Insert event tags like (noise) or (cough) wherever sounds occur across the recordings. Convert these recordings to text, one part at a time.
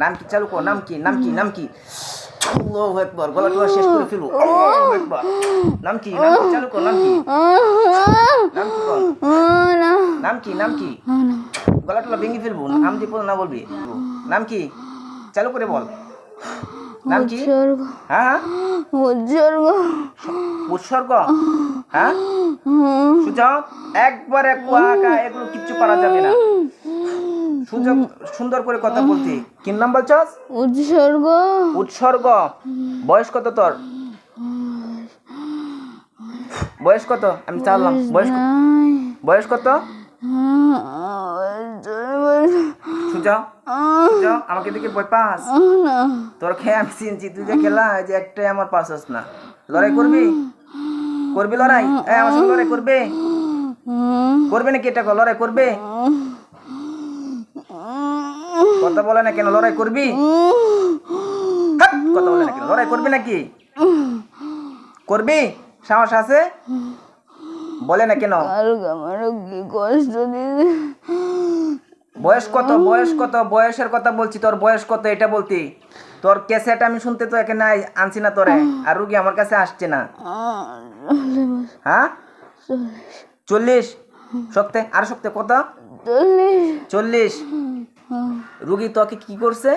নাম কি চালু কর? নাম কি? নাম কি? নাম কি? আল্লাহু আকবার গলা টলা শেষ করে ফেলব আল্লাহু আকবার নাম কি? নাম কি চালু কর? নাম কি? নাম কি বল নাম কি? নাম কি? গলা টলা ভেঙে ফেলব নাম দিয়ে না বলবি? নাম কি? চালু করে বল। নাম কি? উৎসর্গ। হ্যাঁ? উৎসর্গ। উৎসর্গ? হ্যাঁ? সুযোগ একবারে কুয়াকা এগুলো কিচ্ছু করা যাবে না। সুযোগ সুন্দর করে কথা বলতে। কি নাম বলছস? উৎসর্গ। উৎসর্গ। বয়স কত তোর? বয়স কত? আমি চাললাম। বয়স বয়স কত? সুজা সুজা আমাকে দেখে বই পাস। তোর খেয়ে আমি চিনছি তুই যে খেলা যে একটাই আমার পাসস না। লড়াই করবি? করবি লড়াই? আমার সঙ্গে লড়াই করবে? করবে নাকি এটা? লড়াই করবে? কথা বলে না কেন? লড়াই করবি? কথা বলে না কেন? লড়াই করবি নাকি? করবি? সাহস আছে? বলে না কেন? কষ্ট বয়স কত? বয়স কত? বয়সের কথা বলছি তোর বয়স কত? এটা বলতি। তোর ক্যাসেট আমি শুনতে তো এখানে আই- আনছি না তোরে। আর রুগী আমার কাছে আসছে না। হ্যাঁ? চল্লিশ? সত্যি আর সত্যি কত? চল্লিশ। চল্লিশ? রুগী তোকে কি করছে?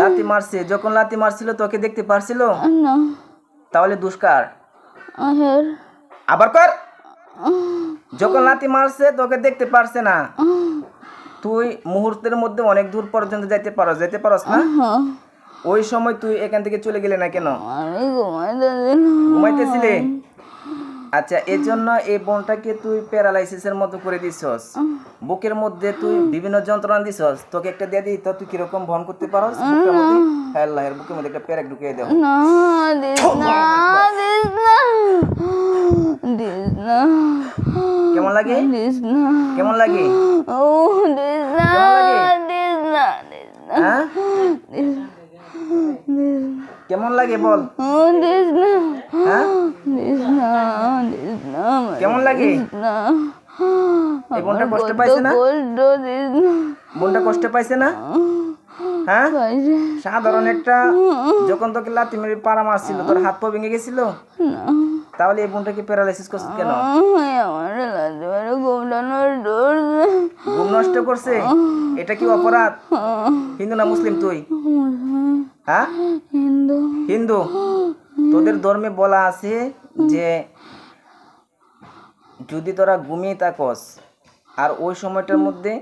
লাতি মারছে। যখন লাতি মারছিল তোকে দেখতে পারছিল? না। তাহলে দুষ্কার। আবার কর। যখন লাতি মারছে তোকে দেখতে পারছে না। তুই মুহূর্তের মধ্যে অনেক দূর পর্যন্ত যাইতে পারো যেতে পারস না? ওই সময় তুই এখান থেকে চলে গেলে না কেন? ঘুমাইতেছিলে? আচ্ছা এর জন্য এই বোনটাকে তুই প্যারালাইসিসের মতো করে দিছস। বুকের মধ্যে তুই বিভিন্ন যন্ত্রণা দিছস। তোকে একটা দিয়ে দিই তো তুই কীরকম বহন করতে পারস? বুকের মধ্যে আল্লাহ এর বুকের মধ্যে একটা প্যারাক ঢুকিয়ে দাও না দিস না দিস না দিস না। কেমন লাগে? দিস না। কেমন লাগে? ও দিস না দিস না দিস না। হ্যাঁ? দিস দিস কেমন লাগে বল? হ্যাঁ? দিস না দিস না কেমন লাগে? না। বোনটা কষ্ট পাইছে না। বোনটা কষ্ট পাইছে না? হ্যাঁ? সাধারণ একটা যখন তোকে লাতি মেরে পাড়া মারছিল তোর হাত পা ভেঙে গেছিল? তাহলে এই বোনটাকে প্যারালাইসিস করছিস কেন? ঘুম নষ্ট করছে? এটা কি অপরাধ? হিন্দু না মুসলিম তুই? হ্যাঁ? হিন্দু। হিন্দু। তোদের ধর্মে বলা আছে যে যদি তোরা ঘুমিয়ে থাকস আর ওই সময়টার মধ্যে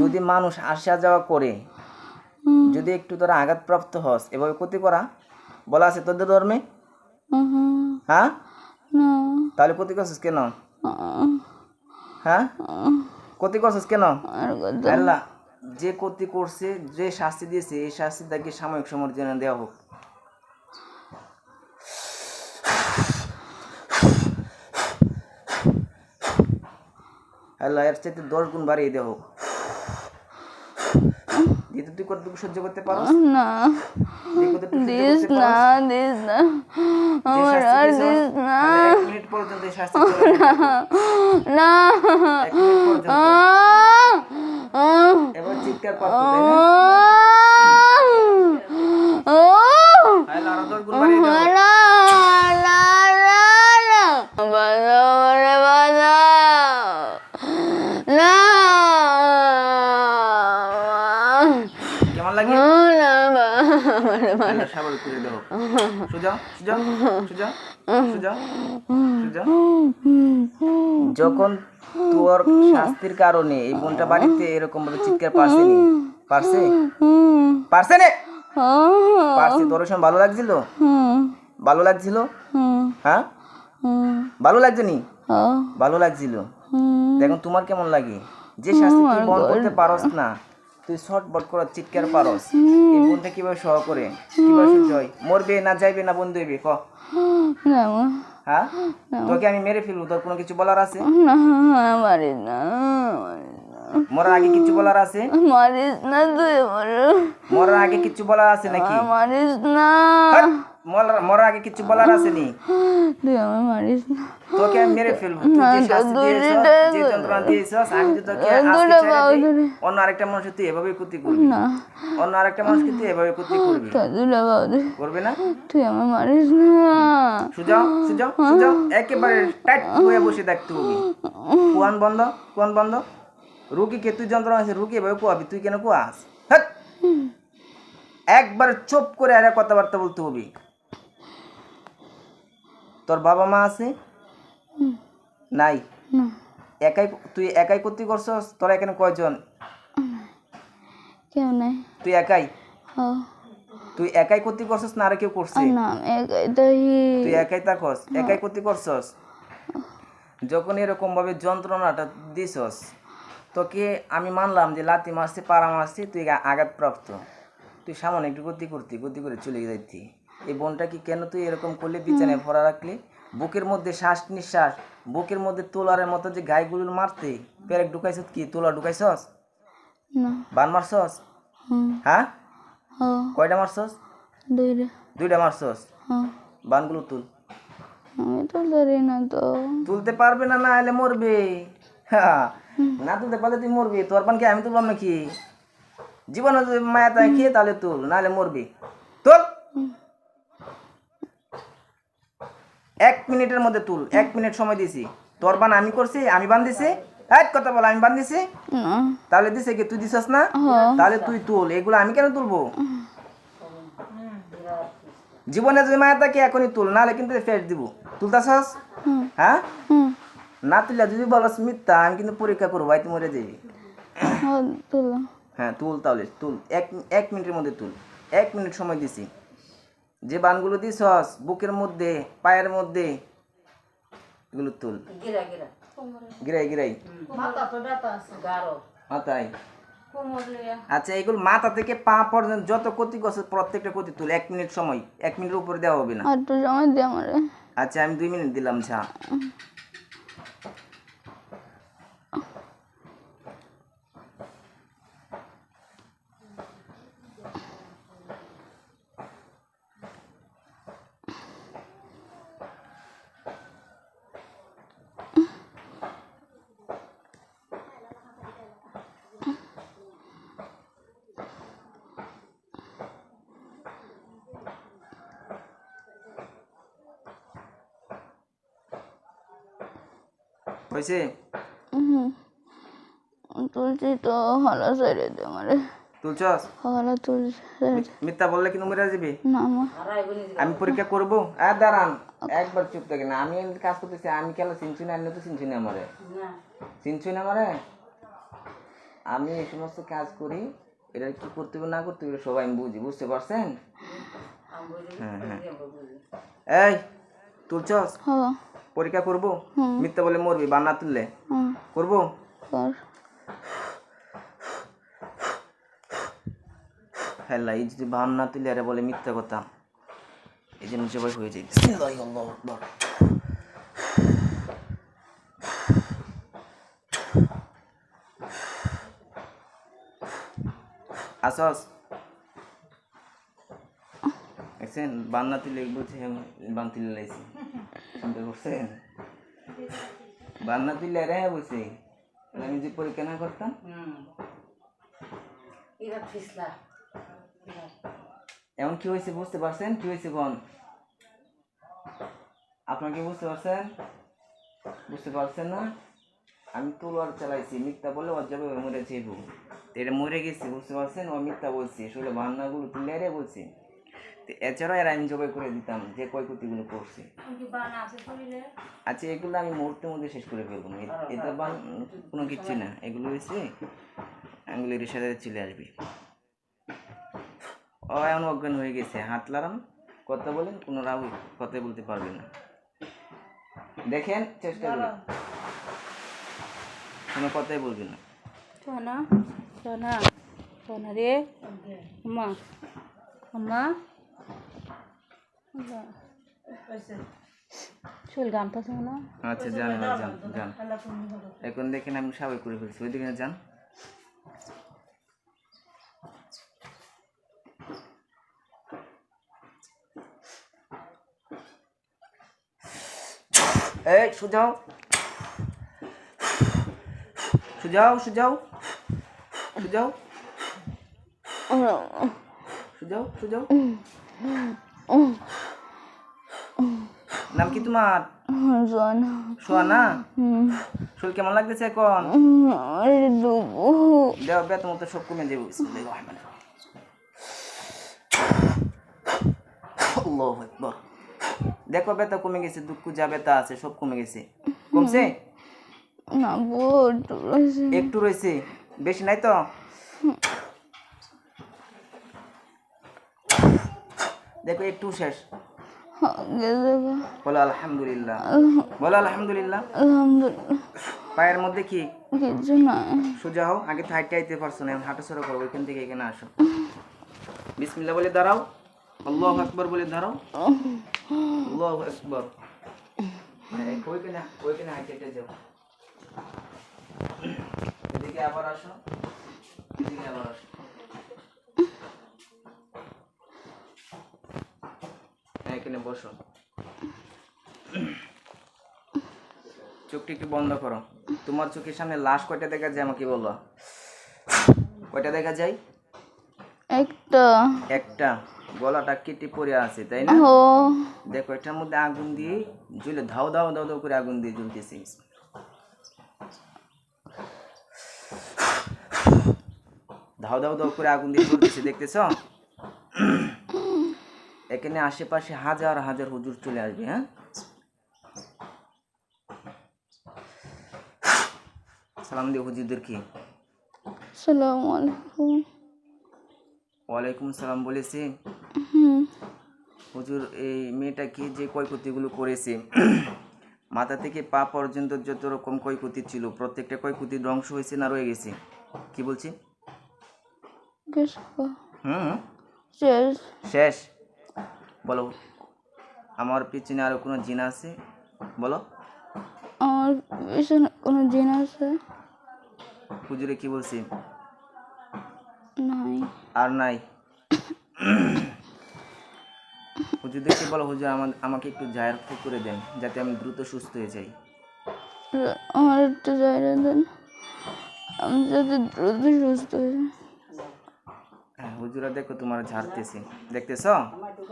যদি মানুষ আসা যাওয়া করে যদি একটু তোরা আঘাতপ্রাপ্ত হস এভাবে ক্ষতি করা? বলা আছে তোদের ধর্মে? হ্যাঁ? তাহলে ক্ষতি করছিস কেন? হ্যাঁ? ক্ষতি করছিস কেন? আল্লাহ যে ক্ষতি করছে যে শাস্তি দিয়েছে এই শাস্তি তাকে সাময়িক সময়ের জন্য দেওয়া হোক। আল্লাহ এর চাইতে দশ গুণ বাড়িয়ে দেওয়া হোক। কতটুকু সহ্য করতে পারো? না। দিস না দিস না। আমার আর দিস না। এক মিনিট পর্যন্ত এই শাস্তি। না! এবার চিৎকার পারতো তাই না আল্লাহ আরও দশ গুণ বাড়িয়ে দেওয়া হোক। কেমন লাগে স্বাভাবিক করে দেবো সুজা সুজা সুজা সুজা সুজা। যখন তোর শাস্তির কারণে এই বোনটা বাড়িতে এরকম ভাবে চিৎকার পারছে নি, পারছে? পারছে নে? পারছে, তোর সময় ভালো লাগছিল? ভালো লাগছিল? হ্যাঁ? ভালো লাগছে নি? ভালো লাগছিল। তো এখন তোমার কেমন লাগে? যে শাস্তি তুই বহন করতে পারস না তুই শর্টবট করার চিৎকার পারস। এই বোনটা কীভাবে সহ করে? কীভাবে সহ্য হয়? মরবে না যাইবে না বন্ধু হইবে ক? হ্যাঁ? তোকে আমি মেরে ফেলব তোর কোনো কিছু বলার আছে? না মরার আগে কিছু বলার আছে? মারিস না তুই মরার আগে কিছু বলার আছে নাকি? মারিস না। হাট! মরার আগে কিছু বলার আসেনি তুই আমার মারিস না। তোকে আমি মেরে ফেলব। তুই যে যন্ত্রণা দিয়েছস আমি তো তোকে। অন্য আরেকটা মানুষকে তুই এভাবে ক্ষতি করবি। না। অন্য আরেকটা মানুষকে তুই এভাবে ক্ষতি করবি। করবে না? তুই আমার মারিস না। সুজাও সুজাও সুজাও একেবারে টাইট হয়ে বসে থাকতে হবে। কুয়ান বন্ধ কুয়ান বন্ধ। রুগীকে তুই যন্ত্রণা আছে রুগী এভাবে কুয়াবি? তুই কেন কুয়াস! একবার চুপ করে আরে কথাবার্তা বলতে হবে। তোর বাবা মা আছে? নাই? একাই তুই একাই করতে করছস? তোরা এখানে কয়জন? কেউ নাই। তুই একাই? তুই একাই করতে করছস না আর কেউ করছে? তুই একাই থাকস? একাই করতে করছস? যখন এরকম ভাবে যন্ত্রণাটা দিছস তোকে আমি মানলাম যে লাতি মারছি পাড়া মারছি তুই আঘাতপ্রাপ্ত। তুই সামনে একটু গতি করতি গতি করে চলে যাইতি। এই বোনটা কি কেন তুই এরকম করলে? বিছানায় ভরা রাখলি? বুকের মধ্যে শ্বাস নিঃশ্বাস বুকের মধ্যে তোলারের মতো যে গাইগুলো মারতে পেরেক ঢুকাইছত কি? তোলা ঢুকাইছস? বান মারছস? হ্যাঁ? কয়টা মারছস? দুইটা। দুইটা মারছস? বানগুলো তুল। তুলতে পারবে না না এলে মরবে। হ্যাঁ, না তুলতে পারলে তুই মরবি তোর পান কি আমি তুলবাম নাকি? জীবনে যদি মায়া তাই খেয়ে তাহলে তুল? নাহলে মরবি। তুল। এক মিনিটের মধ্যে তুল। এক মিনিট সময় দিছি। তোর বান আমি করছি আমি বান দিছি। এক কথা বল আমি বান দিছি। তাহলে দিছে কি? তুই দিছস না? তাহলে তুই তুল। এগুলো আমি কেন তুলবো? জীবনে যদি মায়া থাকে এখনই তুল। নাহলে কিন্তু ফেস দিব। তুলতাছস? হ্যাঁ? না তুলে যদি বলস মিথ্যা আমি কিন্তু পরীক্ষা করব ভাই তুই মরে যাবি হ্যাঁ তুল তাহলে তুল। এক এক মিনিটের মধ্যে তুল। এক মিনিট সময় দিছি। যে বানগুলো দিছস বুকের মধ্যে পায়ের মধ্যে এগুলো তুল। গিরাই গিরাই। মাথায়। আচ্ছা এগুলো মাথা থেকে পা পর্যন্ত যত ক্ষতি করছে প্রত্যেকটা ক্ষতি তুল। এক মিনিট সময়। এক মিনিটের উপরে দেওয়া হবে না। আর একটু সময় দে আমারে। আচ্ছা আমি দুই মিনিট দিলাম ছা হয়েছে? তুলছি তো হলো ছেড়ে দে আমারে। তুলছস? হলো তুলছি মিথ্যা বললে কিন্তু মরে যাবি? না আমি পরীক্ষা করব? আর দাঁড়ান। একবার চুপ থাকে না আমি এমনি কাজ করতেছি আমি কেন চিনছি না তো চিনছি না আমারে। চিনছি না আমারে? আমি এই সমস্ত কাজ করি এটা কি করতে হবে না করতে হবে সবাই আমি বুঝি বুঝতে পারছেন? হ্যাঁ হ্যাঁ। এই তুলছস? হ পরীক্ষা করব? মিথ্যা বলে মরবি বান্না তুললে। করব? কর। হ্যাঁ এই যদি বান না তুলে আরে বলে মিথ্যা কথা। এই জন্য সবাই হয়ে যায়। আসস। দেখছেন? বান্না তুলে বলছে বান তুলে লাইছি। শুনতে করছেন বান্না তুলে রে বলছে আমি যে পরীক্ষা না করতাম। এমন কি হয়েছে বুঝতে পারছেন? কি হয়েছে বোন আপনার কি বুঝতে পারছেন? বুঝতে পারছেন না? আমি তলোয়ার চালাইছি মিথ্যা বলে ওর যাবে মরে যাইব। এটা মরে গেছে বুঝতে পারছেন? ও মিথ্যা বলছি আসলে বান্নাগুলো তুলে রে বলছি। এছাড়াও এর আমি জবাই করে দিতাম যে ক্ষয়ক্ষতিগুলো করছে আচ্ছা এগুলো আমি মুহূর্তের মধ্যে শেষ করে ফেলব। এটা বান কোনো কিচ্ছু না। এগুলো হয়েছে আঙ্গুলের সাথে চলে আসবে। ও এমন অজ্ঞান হয়ে গেছে। হাত লাগান কথা বলেন কোনো রাউ কথাই বলতে পারবে না। দেখেন চেষ্টা করে। কোনো কথাই বলবে না। সোনা সোনা সোনা রে। আম্মা আম্মা চুল গামতাছে মনে আচ্ছা যান এবার যান যান এখন দেখেন আমি সবাই করে ফেলছি। ওইদিকে যান এই সুজাও। সুজাও সুজাও। সুজাও। সুজাও সুজাও। নাম কি তোমার? সোনা সোয়ানা শরীর কেমন লাগতেছে এখন? দেও মতো সব কমে দেখো বেতা কমে গেছে দুঃখ যা বেতা আছে সব কমে গেছে। কমছে? না একটু রয়েছে। বেশি নাই তো? দেখো একটু শেষ। বলো আলহামদুলিল্লাহ। বলো আলহামদুলিল্লাহ। পায়ের মধ্যে কি? কিছু নাই সোজা হও আগে তো হাইটে আইতে পারছ না এখন হাঁটা সরো করো ওইখান থেকে এখানে আসো। বিসমিল্লাহ বলে দাঁড়াও। আল্লাহ আকবর বলে দাঁড়াও। আল্লাহ আকবর। ওইখানে ওইখানে হাইটে হাইটে যাও। এদিকে আবার আসো এদিকে আবার আসো। এখানে বসো। চোখটি একটু বন্ধ করো। তোমার চোখের সামনে লাশ কয়টা দেখা যায় আমাকে বলো? কয়টা দেখা যায়? একটা। একটা। গলাটা কেটে পড়ে আছে তাই না? ও। দেখো এটার মধ্যে আগুন দিয়ে জ্বলে ধাও ধাও ধাও ধাও করে আগুন দিয়ে জ্বলতেছে। ধাও ধাও ধাও করে আগুন দিয়ে জ্বলতেছে দেখতেছ? এখানে আশেপাশে হাজার হাজার হুজুর চলে আসবে হ্যাঁ? সালাম দিয়ে হুজুরদের কি? সালামু আলাইকুম। ওয়ালাইকুম সালাম বলেছে। হুজুর এই মেয়েটাকে যে ক্ষয়ক্ষতিগুলো করেছে? মাথা থেকে পা পর্যন্ত যত রকম ক্ষয়ক্ষতি ছিল প্রত্যেকটা ক্ষয়ক্ষতি ধ্বংস হয়েছে না রয়ে গেছে? কি বলছি? হুম। শেষ। শেষ। বলো আমার পিছনে আরও কোনো জিন আছে? বলো। আমার পিছনে কোনো জিন আছে? হুজুরে কি বলছি? নাই। আর নাই। হুজুরদেরকে বলো হুজুর আমার আমাকে একটু জায়ের করে দেন যাতে আমি দ্রুত সুস্থ হয়ে যাই। আমার একটু জায়গা দেন। আমি যাতে দ্রুত সুস্থ হয়ে। হ্যাঁ হুজুরা দেখো তোমার ঝাড়তেছে। দেখতেছ? (coughs)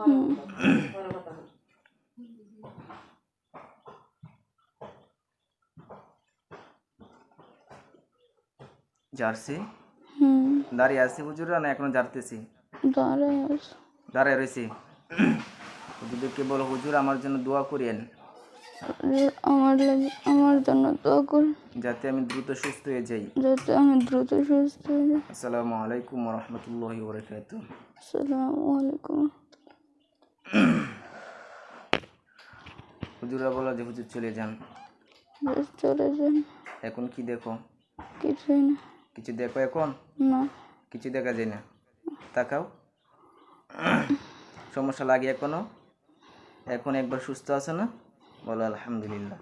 জার্সি? হুম। দাঁড়িয়ে আছে হুজুরা না এখনও ঝাড়তেছি দাঁড়ায় আছে। দাঁড়ায় রয়েছে (coughs) হুজুরদেরকে বলো হুজুর আমার জন্য দোয়া করিয়েন। আমার লাগে আমার জন্য দোয়া করুন যাতে আমি দ্রুত সুস্থ হয়ে যাই। যাতে আমি দ্রুত সুস্থ হয়ে যাই। আসসালামু আলাইকুম রহমতুল্লাহ বরকাত আসসালামু আলাইকুম। হুজুরা বলো যে হুজুর চলে যান। চলে যান। এখন কি দেখো? কিছুই না। কিছু দেখো এখন? না। কিছু দেখা যায় না। তাকাও। সমস্যা লাগে এখনও? এখন একবার সুস্থ আছে না? বলো আলহামদুলিল্লাহ।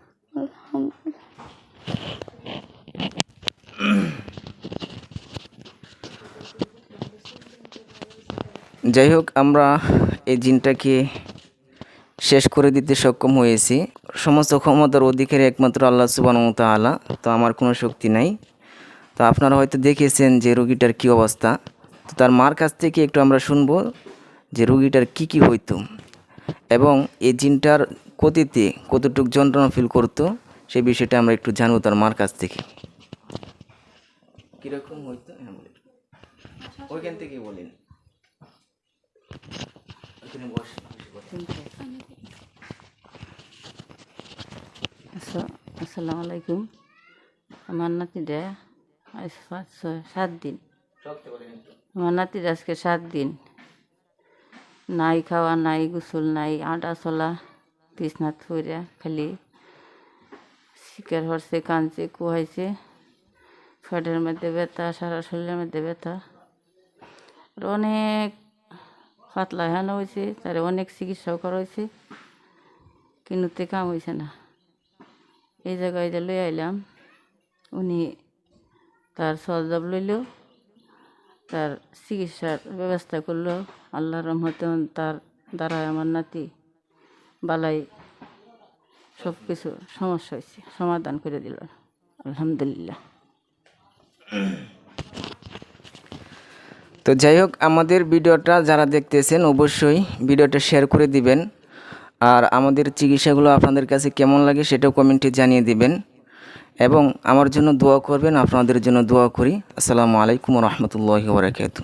যাই হোক আমরা এই জিনটাকে শেষ করে দিতে সক্ষম হয়েছি। সমস্ত ক্ষমতার অধিকারী একমাত্র আল্লাহ সুবান আলা তো আমার কোনো শক্তি নাই। তো আপনারা হয়তো দেখেছেন যে রোগীটার কি অবস্থা। তো তার মার কাছ থেকে একটু আমরা শুনব যে রোগীটার কি কি হইতো এবং এই জিনটার ক্ষতিতে কতটুকু যন্ত্রণা ফিল করতো সেই বিষয়টা আমরা একটু জানব তার মার কাছ থেকে। কীরকম হইতো? হ্যাঁ ওইখান থেকে বলেন। বসে আস- আসসালামু আলাইকুম। আমার নাতিটা আজ পাঁচ ছয় সাত দিন। আমার নাতির আজকে সাত দিন। নাই খাওয়া নাই গোসল নাই আটা চলা বিছনাথ ফইরা খালি শিকার হরছে কাঁদছে কুহাইছে। ফেটের মধ্যে ব্যথা সারা শরীরের মধ্যে ব্যথা। আর অনেক পাতলা হেন হয়েছে, তার অনেক চিকিৎসাও করা হয়েছে, কিনুতে কাম হয়েছে না। এই জায়গায় যে লই আইলাম, উনি তার সরজব লইল, তার চিকিৎসার ব্যবস্থা করল। আল্লাহ রহমতে তার দ্বারা আমার নাতি বালাই সব কিছু সমস্যা হয়েছে, সমাধান করে দিল। আলহামদুলিল্লাহ। (coughs) তো যাই হোক, আমাদের ভিডিওটা যারা দেখতেছেন অবশ্যই ভিডিওটা শেয়ার করে দিবেন। আর আমাদের চিকিৎসাগুলো আপনাদের কাছে কেমন লাগে সেটাও কমেন্টে জানিয়ে দিবেন। এবং আমার জন্য দোয়া করবেন, আপনাদের জন্য দোয়া করি। আসসালামু আলাইকুম রহমতুল্লাহ বারাকাতু